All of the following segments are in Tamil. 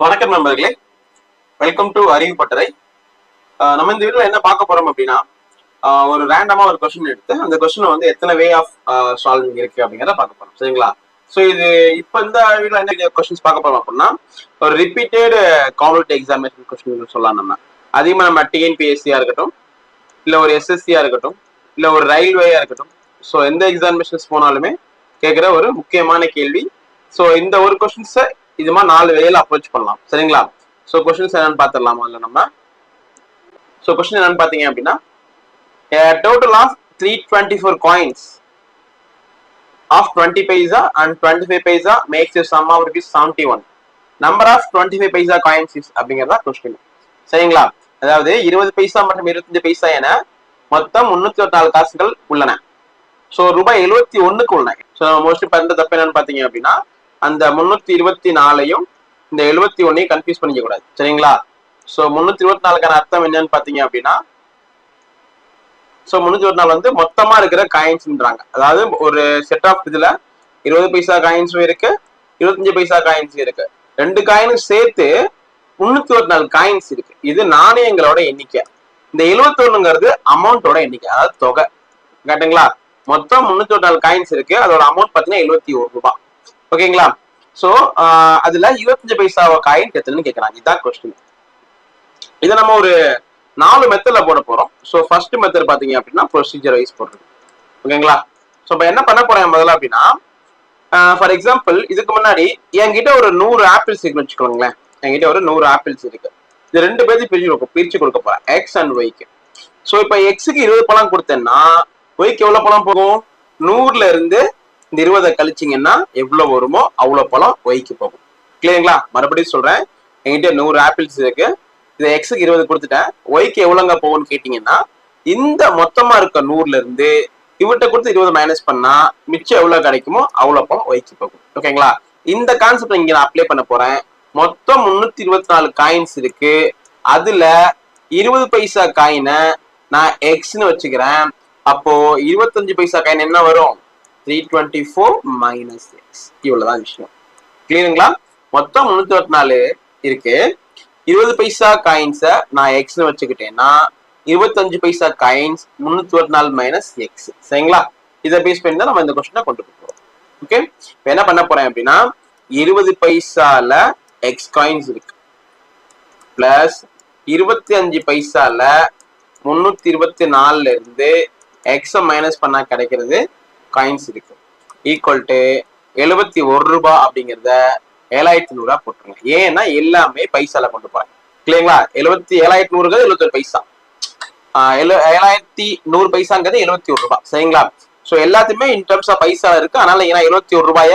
வணக்கம் நண்பர்களே. வெல்கம் டு அறிவு பட்டறை. நம்ம இந்த வீடியோல என்ன பார்க்க போறோம் அப்படின்னா ஒரு ரேண்டமா ஒரு கொஸ்டின் எடுத்து அந்த கொஸ்டின் வந்து எத்தனை வே ஆஃப் சால்விங் இருக்கு அப்படிங்கிறத பார்க்க போறோம். சரிங்களா? ஸோ இது இப்போ இந்த வீடியோல என்ன கொஸ்டின்ஸ் பார்க்க போறோம் அப்படின்னா ஒரு ரிப்பீட்டட் காம்படிட்டிவ் எக்ஸாமினேஷன் கொஸ்டின் சொல்லலாம் நம்ம. அதிகமாக நம்ம டிஎன்பிஎஸ்சியா இருக்கட்டும் இல்லை ஒரு எஸ்எஸ்சியா இருக்கட்டும் இல்லை ஒரு ரயில்வேயா இருக்கட்டும். ஸோ எந்த எக்ஸாமினேஷன்ஸ் போனாலுமே கேட்குற ஒரு முக்கியமான கேள்வி. ஸோ இந்த ஒரு கொஸ்டின்ஸை இது மாதிரி நாலு வேலையில அப்ரோச் பண்ணலாம். சரிங்களா? ஸோ கொஸ்டின்ஸ் என்னன்னு பார்த்துடலாம்? முதல்ல நம்ம? ஸோ கொஸ்டின் என்னன்னு பார்த்தீங்க அப்படின்னா total of three twenty four coins of twenty paisa and twenty five paisa makes you sum of rupees seventy one number of twenty five paisa coins is அப்படிங்கிறதா கொஸ்டின் சரிங்களா? அதாவது இருபது பைசா மற்றும் இருபத்தஞ்சு பைசா என மொத்தம் முன்னூத்தி ஒரு நாலு காசுகள் உள்ளன. ஸோ ரூபாய் எழுபத்தி ஒண்ணுக்கு உள்ளன. ஸோ மோஸ்ட்லி பண்ண தப்பு என்னன்னு பார்த்தீங்க அப்படின்னா அந்த முன்னூத்தி இருபத்தி நாலையும் இந்த எழுபத்தி ஒன்னையும் கன்ஃபியூஸ் பண்ணிக்க கூடாது. சரிங்களா? ஸோ முன்னூத்தி இருபத்தி நாலுக்கான அர்த்தம் என்னன்னு பார்த்தீங்க அப்படின்னா ஸோ முன்னூத்தி இருபத்தி நாலு வந்து மொத்தமா இருக்கிற காயின்ஸ்ன்றாங்க அதாவது ஒரு செட் ஆஃப் இதுல இருபது பைசா காயின்ஸும் இருக்கு இருபத்தஞ்சு பைசா காயின்ஸும் இருக்கு. ரெண்டு காயினும் சேர்த்து முன்னூத்தி இருபத்தி நாலு காயின்ஸ் இருக்கு. இது நாணயங்களோட எண்ணிக்கை. இந்த எழுபத்தொன்னுங்கிறது அமௌண்ட்டோட எண்ணிக்கை அதாவது தொகை. கரெக்டுங்களா மொத்தம் முன்னூத்தி ஒரு நாலு காயின்ஸ் இருக்கு. அதோட அமௌண்ட் பாத்தீங்கன்னா எழுபத்தி ஒரு ரூபாய். ஓகேங்களா? சோ அதுல இருபத்தஞ்சு பைசா காயின் எத்தனைன்னு கேட்கறாங்க. இதுதான் கொஸ்டின் இதை நம்ம ஒரு நாலு மெத்தட்ல போட போறோம். ஸோ ஃபர்ஸ்ட் மெத்தட் பாத்தீங்க அப்படின்னா ப்ரொசீஜர் வைஸ் போடுறது. ஓகேங்களா? ஸோ இப்போ என்ன பண்ண போறேன் முதல்ல அப்படின்னா ஃபார் எக்ஸாம்பிள் இதுக்கு முன்னாடி என்கிட்ட ஒரு நூறு ஆப்பிள்ஸ் இருக்குன்னு வச்சுக்கோங்களேன். என்கிட்ட ஒரு நூறு ஆப்பிள்ஸ் இருக்கு. இது ரெண்டு பேர்த்தையும் பிரிச்சு கொடுக்க பிரிச்சு கொடுக்க போறேன். எக்ஸ் அண்ட் ஒய்க்கு ஸோ இப்போ எக்ஸுக்கு இருபது பழம் கொடுத்தேன்னா ஒய்க்கு எவ்வளவு பழம் போகும்? நூறுல இருந்து இந்த இருபதை கழிச்சிங்கன்னா எவ்வளோ வருமோ அவ்வளோ பழம் ஒய்க்கு போகும். கிளியருங்களா மறுபடியும் சொல்கிறேன் என்கிட்ட நூறு ஆப்பிள்ஸ் இருக்கு. இதை எக்ஸுக்கு இருபது கொடுத்துட்டேன். ஒய்க்கு எவ்வளோங்க போகும்னு கேட்டிங்கன்னா இந்த மொத்தமாக இருக்க நூறுலேருந்து இவர்கிட்ட கொடுத்து இருபது மைனஸ் பண்ணா மிச்சம் எவ்வளோ கிடைக்குமோ அவ்வளோ பழம் ஒய்க்கு போகும். ஓகேங்களா இந்த கான்செப்ட் இங்கே நான் அப்ளை பண்ண போறேன். மொத்தம் முன்னூத்தி இருபத்தி நாலு காயின்ஸ் இருக்கு. அதுல இருபது பைசா காயினை நான் எக்ஸ்னு வச்சுக்கிறேன். அப்போ இருபத்தஞ்சு பைசா காயின் என்ன வரும்? Three twenty four minus x இவ்வளவுதான் விஷயம். கிளியருங்களா மொத்தம் முன்னூத்தி இருபத்தி நாலு இருக்கு. இருபது பைசா காயின்ஸை நான் எக்ஸ்னு வச்சுக்கிட்டேன்னா இருபத்தஞ்சு பைசா காயின்ஸ் முன்னூத்தி இருபத்தி நாலு மைனஸ் எக்ஸ் சரிங்களா? இதை பேஸ் பண்ணி தான் நம்ம இந்த கொஸ்டினை கொண்டு போகிறோம் ஓகே இப்போ என்ன பண்ண போறேன் அப்படின்னா இருபது பைசால எக்ஸ் காயின்ஸ் இருக்கு. பிளஸ் இருபத்தி அஞ்சு பைசால முன்னூத்தி இருபத்தி நாலுல இருந்து எக்ஸை மைனஸ் பண்ணா கிடைக்கிறது காயின்ஸ் இருக்கு. ஈக்குவல் டு எழுபத்தி ஒரு ரூபாய் அப்படிங்கிறத ஏழாயிரத்தி நூறுரூவா போட்டுருங்க. ஏன்னா எல்லாமே பைசால கொண்டு போறாங்க. இல்லைங்களா? எழுபத்தி ஏழாயிரத்தி நூறுங்கிறது எழுபத்தொரு பைசா. ஆஹ் எழு ஏழாயிரத்தி நூறு பைசாங்கிறது எழுபத்தி ஒரு ரூபாய் சரிங்களா? ஸோ எல்லாத்தையுமே இன் டர்ம்ஸ் ஆஃப் பைசா இருக்கு. அதனால ஏன்னா எழுபத்தி ஒரு ரூபாய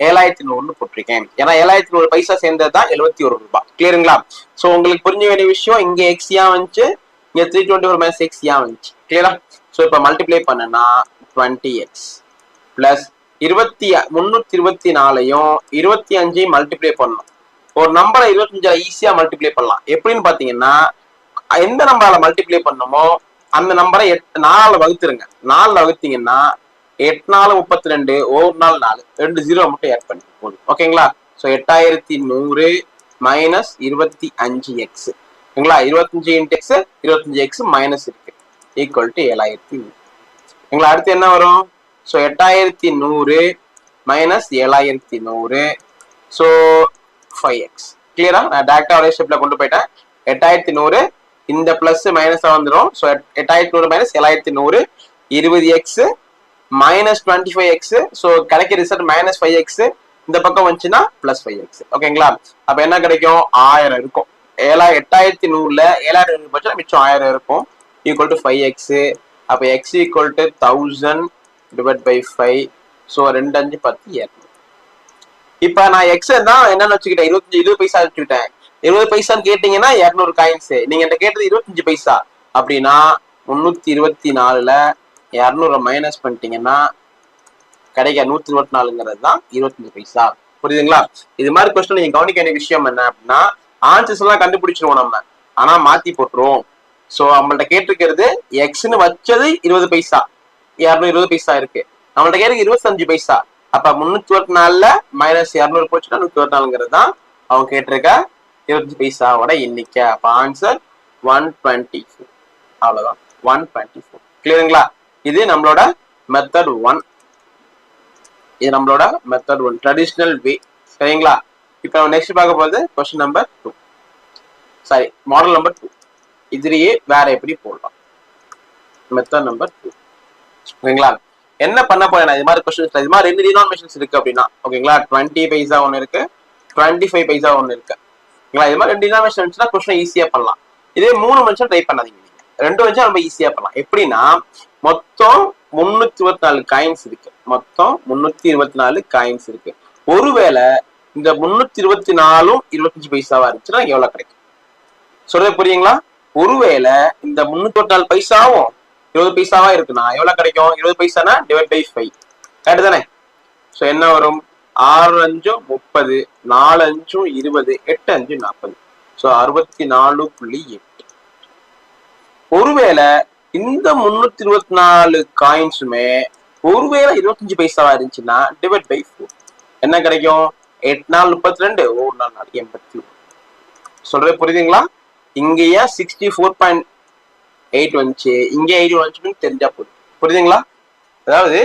ஏழாயிரத்தி நூறுன்னு போட்டிருக்கேன். ஏன்னா ஏழாயிரத்தி நூறு பைசா சேர்ந்தது தான் எழுபத்தி ஒரு ரூபாய் கிளியருங்களா ஸோ உங்களுக்கு புரிஞ்ச வேண்டிய விஷயம் இங்க எக்ஸியா வந்துச்சு இங்க த்ரீ டுவெண்ட்டி ஒரு மைனஸ் எக்ஸியா வந்துச்சு. கிளியரா ஸோ இப்போ மல்டிப்ளை பண்ணனா டுவெண்ட்டி எக்ஸ் பிளஸ் இருபத்தி முந்நூற்றி இருபத்தி நாலையும் இருபத்தி அஞ்சையும் மல்டிப்ளை பண்ணணும். ஒரு நம்பரை இருபத்தஞ்சால ஈஸியா மல்டிப்ளை பண்ணலாம். எப்படின்னு பாத்தீங்கன்னா எந்த நம்பரால மல்டிப்ளை பண்ணணுமோ அந்த நம்பரை எட் நாலில் வகுத்துருங்க. நாலில் வகுத்தீங்கன்னா எட்டு நாலு முப்பத்தி ரெண்டு ஒரு நாள் நாலு. ரெண்டு ஜீரோ மட்டும் ஆட் பண்ணி போதும். ஓகேங்களா ஸோ எட்டாயிரத்தி நூறு மைனஸ் இருபத்தி அஞ்சு எக்ஸ் ஓகேங்களா? இருபத்தஞ்சு இன்ட் எக்ஸ் இருபத்தஞ்சு எக்ஸ் மைனஸ் இருக்கு. ஈக்குவல் டு ஏழாயிரத்தி நூறு. எங்களை அடுத்து என்ன வரும்? ஸோ எட்டாயிரத்தி நூறு மைனஸ் ஏழாயிரத்தி நூறு. ஸோ ஃபைவ் எக்ஸ் கிளியரா நான் டேரக்டா ஒரே ஷேப்ல கொண்டு போயிட்டேன். எட்டாயிரத்தி நூறு இந்த பிளஸ் மைனஸ் வந்துடும் ஸோ எட்டாயிரத்தி நூறு மைனஸ் ஏழாயிரத்தி நூறு இருபது x minus twenty five x so கிடைக்க ரிசல்ட் மைனஸ் ஃபைவ் எக்ஸ் இந்த பக்கம் வந்துச்சுன்னா பிளஸ் ஃபைவ் எக்ஸ் ஓகேங்களா அப்போ என்ன கிடைக்கும்? ஆயிரம் இருக்கும். ஏழா எட்டாயிரத்தி நூறுல ஏழாயிரம் பட்சம் மிச்சம் ஆயிரம் இருக்கும். ஈக்குவல் டு ஃபைவ் எக்ஸ் அப்போ x equal to thousand divide by five so ரெண்டு அஞ்சு பத்து இரநூறு இப்போ நான் எக்ஸ் தான் என்னன்னு வச்சுக்கிட்டேன். இருபத்தஞ்சு இருபது பைசா வச்சுக்கிட்டேன் இருபது பைசான்னு கேட்டீங்கன்னா இரநூறு காயின்ஸ் நீங்க என்கிட்ட கேட்டது இருபத்தஞ்சு பைசா. அப்படின்னா முந்நூற்றி இருபத்தி நாலுல இரநூறு மைனஸ் பண்ணிட்டீங்கன்னா கிடைக்க நூற்றி இருபத்தி நாலுங்கிறது தான் இருபத்தஞ்சு பைசா. புரியுதுங்களா? இது மாதிரி கொஸ்டின் நீங்க கவனிக்க வேண்டிய விஷயம் என்ன அப்படின்னா ஆன்சர்ஸ் எல்லாம் கண்டுபிடிச்சிருவோம் நம்ம. ஆனா மாத்தி போட்டுருவோம். ஸோ நம்மள்ட்ட கேட்டிருக்கிறது எக்ஸ்னு வச்சது இருபது பைசா. இரநூறு இருபது பைசா இருக்கு. நம்மள்ட்ட கேட்க இருபத்தஞ்சு பைசா. அப்ப முன்னூத்தி இருபத்தி நாலுல மைனஸ் இரநூறு போச்சுன்னா நூத்தி இருபத்தி நாலுங்கிறது தான் அவங்க கேட்டிருக்க இருபத்தஞ்சு பைசாவோட எண்ணிக்கை. அப்ப ஆன்சர் ஒன் டுவெண்ட்டி ஃபோர் அவ்வளவுதான். ஒன் டுவெண்ட்டி ஃபோர் கிளியருங்களா இது நம்மளோட மெத்தட் ஒன் இது நம்மளோட மெத்தட் ஒன் ட்ரெடிஷ்னல் வே சரிங்களா? இப்போ நெக்ஸ்ட் பார்க்க போகிறது question number two sorry model number two இதுலயே வேற எப்படி போடலாம்? மெத்தட் நம்பர் டூ ஓகேங்களா? என்ன பண்ண போறேன் இது மாதிரி கொஸ்டின்ஸ் இது மாதிரி ரெண்டு டினாமினேஷன்ஸ் இருக்கு அப்படின்னா. ஓகேங்களா? டுவெண்ட்டி பைசா ஒன்று இருக்கு. டுவெண்ட்டி ஃபைவ் பைசா ஒன்று இருக்கு. ஓகேங்களா? இது மாதிரி ரெண்டு டினாமினேஷன் இருந்துச்சுன்னா கொஸ்டின் ஈஸியா பண்ணலாம். இதே மூணு மனுஷன் ட்ரை பண்ணாதீங்க நீங்க. ரெண்டு வச்சா நம்ம ஈஸியா பண்ணலாம். எப்படின்னா மொத்தம் முன்னூத்தி இருபத்தி நாலு காயின்ஸ் இருக்கு. மொத்தம் முன்னூத்தி இருபத்தி நாலு காயின்ஸ் இருக்கு. ஒருவேளை இந்த முன்னூத்தி இருபத்தி நாலும் இருபத்தஞ்சு பைசாவா இருந்துச்சுன்னா எவ்வளவு கிடைக்கும்? சொல்றது புரியுங்களா? ஒருவேளை இந்த முன்னூத்தி நாலு பைசாவும் இருபது பைசாவா இருக்குன்னா எவ்வளவு கிடைக்கும்? இருபது பைசானா டிவைட் பை ஃபைவ் கரெக்ட் தானே? ஸோ என்ன வரும்? ஆறு அஞ்சும் முப்பது நாலு அஞ்சும் இருபது எட்டு அஞ்சு நாற்பது. ஸோ அறுபத்தி நாலு புள்ளி எட்டு. ஒருவேளை இந்த முன்னூத்தி இருபத்தி நாலு காயின்ஸுமே ஒருவேளை இருபத்தஞ்சு பைசாவா இருந்துச்சுன்னா டிவைட் பை ஃபோர் என்ன கிடைக்கும்? எட்டு நாள் முப்பத்தி ரெண்டு ஒரு நாள் நாள் எண்பத்தி ஒன்று. சொல்றது புரியுதுங்களா? இங்கேயே சிக்ஸ்டி ஃபோர் பாயிண்ட் எயிட் வந்துச்சு. இங்கே எயிட் வந்துச்சுன்னு தெரிஞ்சா போதும். புரியுதுங்களா? அதாவது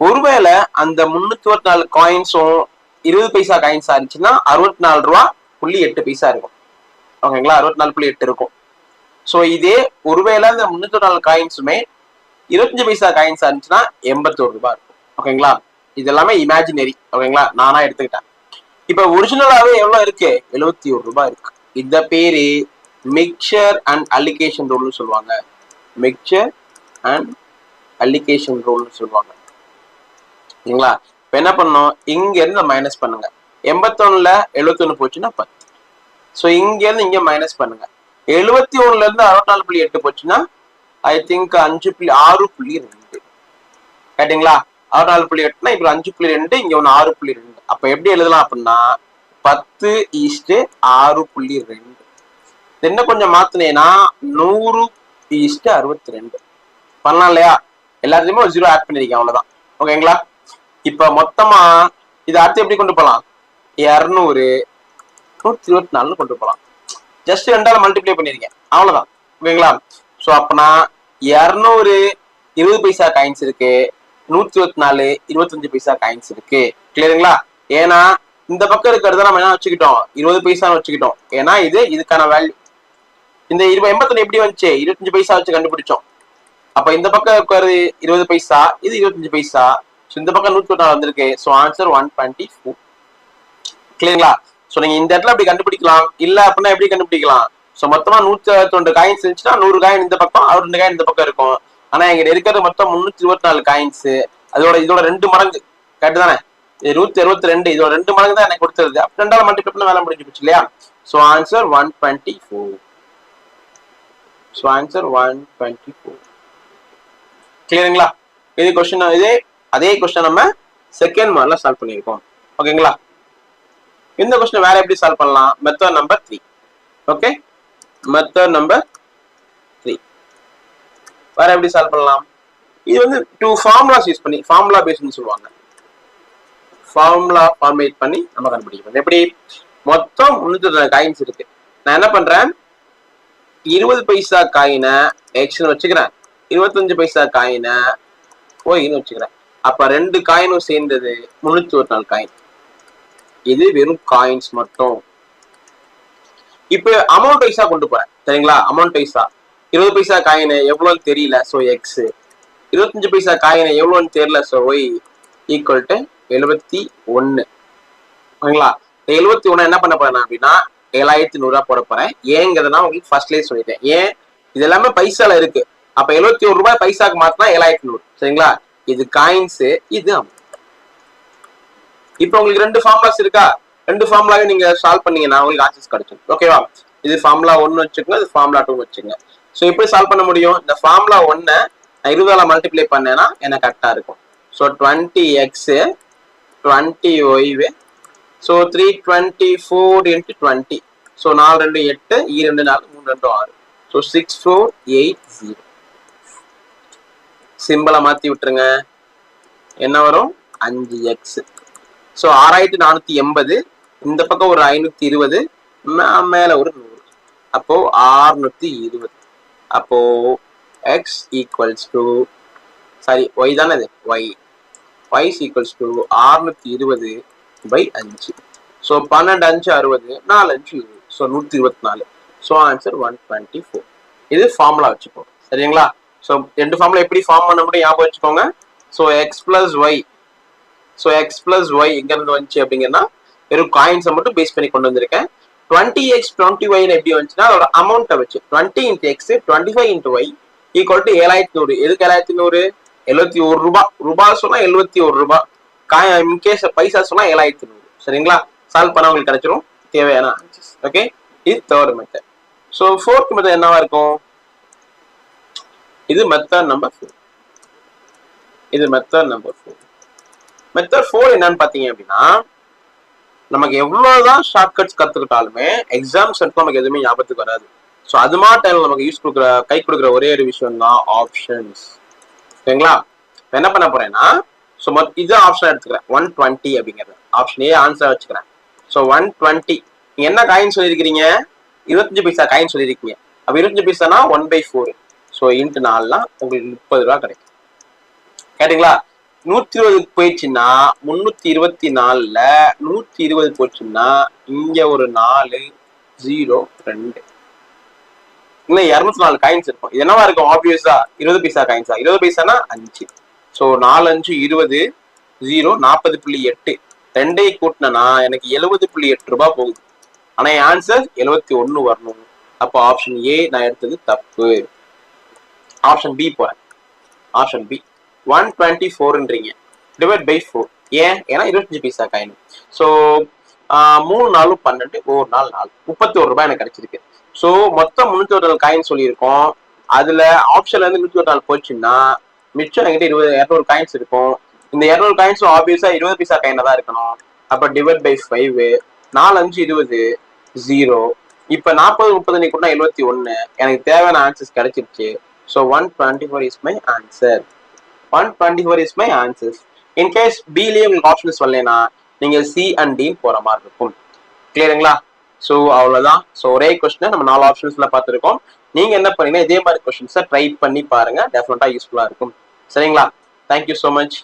ஒருவேளை அந்த முன்னூத்தி ஒரு நாலு காயின்ஸும் இருபது பைசா காயின்ஸா இருந்துச்சுன்னா அறுபத்தி நாலு ரூபா புள்ளி எட்டு பைசா இருக்கும். ஓகேங்களா? அறுபத்தி நாலு புள்ளி எட்டு இருக்கும். ஸோ இதே ஒருவேளை அந்த முன்னூத்தி நாலு காயின்ஸுமே இருபத்தஞ்சு பைசா காயின்ஸா இருந்துச்சுன்னா எண்பத்தோரு ரூபா இருக்கும். ஓகேங்களா? இது எல்லாமே இமேஜினரி ஓகேங்களா? நானா எடுத்துக்கிட்டேன். இப்ப ஒரிஜினலாவே எவ்வளவு இருக்கு? எழுபத்தி ஒரு ரூபாய் இருக்கு. இந்த பேரு மிக்சர் அண்ட் அலிகேஷன் ரூல்னு சொல்லுவாங்க. மிக்சர் அண்ட் அலிகேஷன் ரூல்னு சொல்லுவாங்க. சரிங்களா? இப்போ என்ன பண்ணோம் இங்கேருந்து மைனஸ் பண்ணுங்க. எண்பத்தொன்னுல எழுபத்தி போச்சுன்னா பத்து. ஸோ இங்கேருந்து இங்கே மைனஸ் பண்ணுங்க. எழுபத்தி ஒன்னுலேருந்து இருந்து அறுபத்தி நாலு புள்ளி எட்டு போச்சுன்னா ஐ திங்க் அஞ்சு புள்ளி ஆறு புள்ளி ரெண்டு. கேட்டிங்களா? அறுபத்தி நாலு புள்ளி எட்டுனா இப்போ அஞ்சு புள்ளி ரெண்டு இங்கே ஒன்று ஆறு புள்ளி ரெண்டு. அப்போ எப்படி எழுதலாம் அப்படின்னா பத்து ஈஸ்ட்டு ஆறு புள்ளி ரெண்டு. என்ன கொஞ்சம் மாத்தினேன்னா நூறு ஈஸ்ட் அறுபத்தி ரெண்டு பண்ணலாம் இல்லையா? எல்லாத்துலயுமே ஒரு ஜீரோ ஆட் பண்ணிருக்கேன் அவ்வளவுதான். ஓகேங்களா இப்ப மொத்தமா இதை அடுத்து எப்படி கொண்டு போகலாம் இரநூறு நூத்தி இருபத்தி நாலுன்னு கொண்டு போகலாம் ஜஸ்ட் ரெண்டால மல்டிப்ளை பண்ணிருக்கேன் அவ்வளவுதான். ஓகேங்களா ஸோ அப்பனா இரநூறு இருபது பைசா காயின்ஸ் இருக்கு நூத்தி இருபத்தி நாலு இருபத்தஞ்சு பைசா காயின்ஸ் இருக்கு. கிளியருங்களா ஏன்னா இந்த பக்கம் இருக்கிறத நம்ம என்ன வச்சுக்கிட்டோம்? இருபது பைசான்னு வச்சுக்கிட்டோம். ஏன்னா இது இதுக்கான வேல்யூ இந்த இருபது எண்பத்தொன்னு எப்படி வந்துச்சு? இருபத்தஞ்சு பைசா வச்சு கண்டுபிடிச்சோம். அப்ப இந்த பக்கம் இருக்கிறது இருபது பைசா இது இருபத்தஞ்சு பைசா. ஸோ இந்த பக்கம் நூத்தி நாலு வந்திருக்கு. So answer one twenty four கிளியருங்களா so நீங்க இந்த இடத்துல அப்படி கண்டுபிடிக்கலாம். இல்ல அப்படின்னா எப்படி கண்டுபிடிக்கலாம்? ஸோ மொத்தமா நூத்தி ரெண்டு காயின்ஸ் இருந்துச்சுன்னா நூறு காயின் இந்த பக்கம் அவர் ரெண்டு காயின் இந்த பக்கம் இருக்கும். ஆனா எங்க இருக்கிறது மொத்தம் முன்னூத்தி இருபத்தி நாலு காயின்ஸ் அதோட இதோட ரெண்டு மடங்கு. கரெக்ட் தானே? இது நூத்தி அறுபத்தி ரெண்டு. இதோட ரெண்டு மடங்கு தான் எனக்கு கொடுத்தது. ரெண்டாவது மல்டிபிள் வேலை முடிஞ்சு போச்சு இல்லையா? So answer one twenty four so answer one twenty four கிளியருங்களா இது கொஸ்டின் இதே அதே கொஸ்டின் நம்ம செகண்ட் மாடல சால்வ் பண்ணியிருக்கோம். ஓகேங்களா இந்த கொஸ்டின் வேற எப்படி சால்வ் பண்ணலாம்? Method number three okay method number three வேற எப்படி சால்வ் பண்ணலாம்? இது வந்து டூ ஃபார்முலாஸ் யூஸ் பண்ணி ஃபார்முலா பேஸ்னு சொல்லுவாங்க. ஃபார்முலா ஃபார்மேட் பண்ணி நம்ம கண்டுபிடிக்கணும். எப்படி? மொத்தம் முன்னூத்தி காயின்ஸ் இருக்கு. நான் என்ன பண்றேன்? இருபது பைசா காயினை எக்ஸ்னு வச்சுக்கிறேன். இருபத்தஞ்சு பைசா காயினை ஒய்னு வச்சுக்கிறேன். அப்ப ரெண்டு காயினும் சேர்ந்தது முன்னூத்தி ஒரு நாலு காயின் இது வெறும் காயின்ஸ் மட்டும். இப்ப அமௌண்ட் வைஸா கொண்டு போறேன். சரிங்களா? அமௌண்ட் வைஸா இருபது பைசா காயின் எவ்வளோன்னு தெரியல ஸோ எக்ஸ் இருபத்தஞ்சு பைசா காயின் எவ்வளோன்னு தெரியல ஸோ ஒய் ஈக்குவல் டு எழுபத்தி ஒன்னு ஓகேங்களா எழுபத்தி ஒண்ணு என்ன பண்ண போறேன் அப்படின்னா ஏழாயிரத்தி நூறுரூவா போட போறேன். ஏங்கிறதுனா உங்களுக்கு ஃபர்ஸ்ட்லேயே சொல்லிட்டேன். ஏன்? இது எல்லாமே பைசால இருக்கு. அப்ப எழுபத்தி ஒரு ரூபாய் பைசாக்கு மாத்தினா ஏழாயிரத்தி நூறு. சரிங்களா? இது காயின்ஸ் இது இப்போ உங்களுக்கு ரெண்டு ஃபார்முலாஸ் இருக்கா? ரெண்டு ஃபார்முலாவே நீங்க சால்வ் பண்ணீங்கன்னா உங்களுக்கு ஆன்சர்ஸ் கிடைக்கும். ஓகேவா இது ஃபார்முலா ஒன்னு வச்சுக்கோங்க இது ஃபார்முலா டூ வச்சுங்க ஸோ எப்படி சால்வ் பண்ண முடியும்? இந்த ஃபார்முலா ஒன்னை நான் இருபதால மல்டிப்ளை பண்ணேன்னா எனக்கு கரெக்டாக இருக்கும். So twenty x twenty y so three twenty four into twenty so நாலு ரெண்டு எட்டு ஈ ரெண்டு நாலு மூணு ரெண்டு ஆறு. So six four eight zero சிம்பிளை மாற்றி விட்டுருங்க. என்ன வரும்? அஞ்சு எக்ஸ் ஸோ ஆறாயிரத்தி நானூற்றி எண்பது. இந்த பக்கம் ஒரு ஐநூற்றி இருபது. மேலே ஒரு நூறு. அப்போ ஆறுநூற்றி இருபது. அப்போ x equals to sorry y தானே இது? ஒய் ஒய்ஸ் ஈக்குவல்ஸ் டு ஆறுநூற்றி இருபது. பை அஞ்சு. ஸோ பன்னெண்டு அஞ்சு அறுபது நாலு அஞ்சு இருபது. ஸோ நூற்றி இருபத்தி நாலு so answer one twenty four இது ஃபார்முலா வச்சுக்கோங்க சரிங்களா? ஸோ ரெண்டு ஃபார்முலா எப்படி ஃபார்ம் பண்ண முடியும்? ஞாபகம் வச்சுக்கோங்க. So x plus y so x plus y எங்கேருந்து வந்துச்சு அப்படிங்கன்னா வெறும் காயின்ஸை மட்டும் பேஸ் பண்ணி கொண்டு வந்திருக்கேன். டுவெண்ட்டி எக்ஸ் டுவெண்ட்டி ஒய்னு எப்படி வந்துச்சுன்னா அதோட அமௌண்ட்டை வச்சு. Twenty into x twenty five into y equal to ஏழாயிரத்தி நூறு. எதுக்கு ஏழாயிரத்தி நூறு? எழுபத்தி ஒரு ரூபா ரூபா சொன்னா எழுபத்தி ஒரு ரூபாய். இன்கேஸ் பைசா சொன்னா ஏழாயிரத்தி நூறு சரிங்களா? சால்வ் பண்ண உங்களுக்கு கிடைச்சிரும். தேவையான ஆன்சர்ஸ் ஓகே இது third method so fourth method என்னவா இருக்கும்? இது மெத்தட் நம்பர் ஃபோர் இது method number four method four என்னன்னு பார்த்தீங்க அப்படின்னா நமக்கு எவ்வளோதான் ஷார்ட்கட்ஸ் கத்துக்கிட்டாலுமே எக்ஸாம் செட் நமக்கு எதுவுமே ஞாபகத்துக்கு வராது. ஸோ அது மாதிரி டைம்ல நமக்கு யூஸ் கொடுக்குற கை கொடுக்குற ஒரே ஒரு விஷயம் தான் ஆப்ஷன்ஸ் ஓகேங்களா என்ன பண்ண போறேன்னா ஸோ இது ஆப்ஷன் எடுத்துக்கிறேன். ஒன் டுவெண்ட்டி அப்படிங்கிறது. ஆப்ஷன் ஏ ஆன்சர் வச்சுக்கிறேன். ஸோ ஒன் டுவெண்ட்டி நீங்கள் என்ன காயின் சொல்லியிருக்கிறீங்க? இருபத்தஞ்சு பைசா காயின் சொல்லியிருக்கீங்க. அப்போ இருபத்தஞ்சு பைசானா one by four so into நாலுனா உங்களுக்கு முப்பது ரூபா கிடைக்கும். கேட்டுங்களா? நூற்றி இருபது போயிடுச்சுன்னா முந்நூற்றி இருபத்தி நாலில் நூற்றி இருபது போச்சுன்னா இங்கே ஒரு நாலு ஜீரோ ரெண்டு. இன்னும் இரநூத்தி நாலு காயின்ஸ் இருக்கும். இது என்னவா இருக்கும்? ஆப்வியஸா இருபது பைசா காயின்ஸா இருபது பைசானா அஞ்சு. ஸோ நாலு அஞ்சு இருபது ஜீரோ நாற்பது புள்ளி எட்டு. ரெண்டையை கூட்டினா எனக்கு எழுபது புள்ளி எட்டு ரூபாய் போகுது. ஆனால் என் ஆன்சர் எழுபத்தி ஒன்று வரணும். அப்போ ஆப்ஷன் ஏ நான் எடுத்தது தப்பு. ஆப்ஷன் பி போகிறேன் ஆப்ஷன் பி ஒன் டுவெண்ட்டி ஃபோர்ன்றீங்க டிவைட் பை ஃபோர் ஏன்? ஏன்னா இருபத்தஞ்சு பைசா காயின். ஸோ மூணு நாளும் பன்னெண்டு ஒரு நாள் நாலு. முப்பத்தி ஒரு ரூபாய் எனக்கு கிடைச்சிருக்கு. ஸோ மொத்தம் முந்நூற்றி ஒரு நாள் காயின் சொல்லியிருக்கோம். அதில் ஆப்ஷன்லேருந்து நூற்றி ஒரு நாள் போச்சுன்னா மிச்சம் என்கிட்ட இருபது இரநூறு காயின்ஸ் இருக்கும். இந்த இரநூறு காயின்ஸும் ஆப்வியஸா இருபது பைசா காயினா தான் இருக்கணும். அப்ப டிவைட் பை ஃபைவ் நாலு அஞ்சு இருபது ஜீரோ இப்ப நாற்பது முப்பது நீ கூட எழுபத்தி ஒன்று எனக்கு தேவையான ஆன்சர்ஸ் கிடைச்சிருச்சு. So one twenty four is my answer one twenty four is my answers in case பிலேயே உங்களுக்கு ஆப்ஷன்ஸ் வரலனா நீங்க சி அண்ட் டி போற மாதிரி இருக்கும். கிளியருங்களா ஸோ அவ்வளவுதான். ஸோ ஒரே கொஸ்டினை நம்ம நாலு ஆப்ஷன்ஸ்ல பார்த்துருக்கோம். நீங்க என்ன பண்ணீங்கன்னா இதே மாதிரி கொஸ்டின்ஸை ட்ரை பண்ணி பாருங்க. டெஃபினட்டாக யூஸ்ஃபுல்லா இருக்கும். சரிங்களா? Thank you so much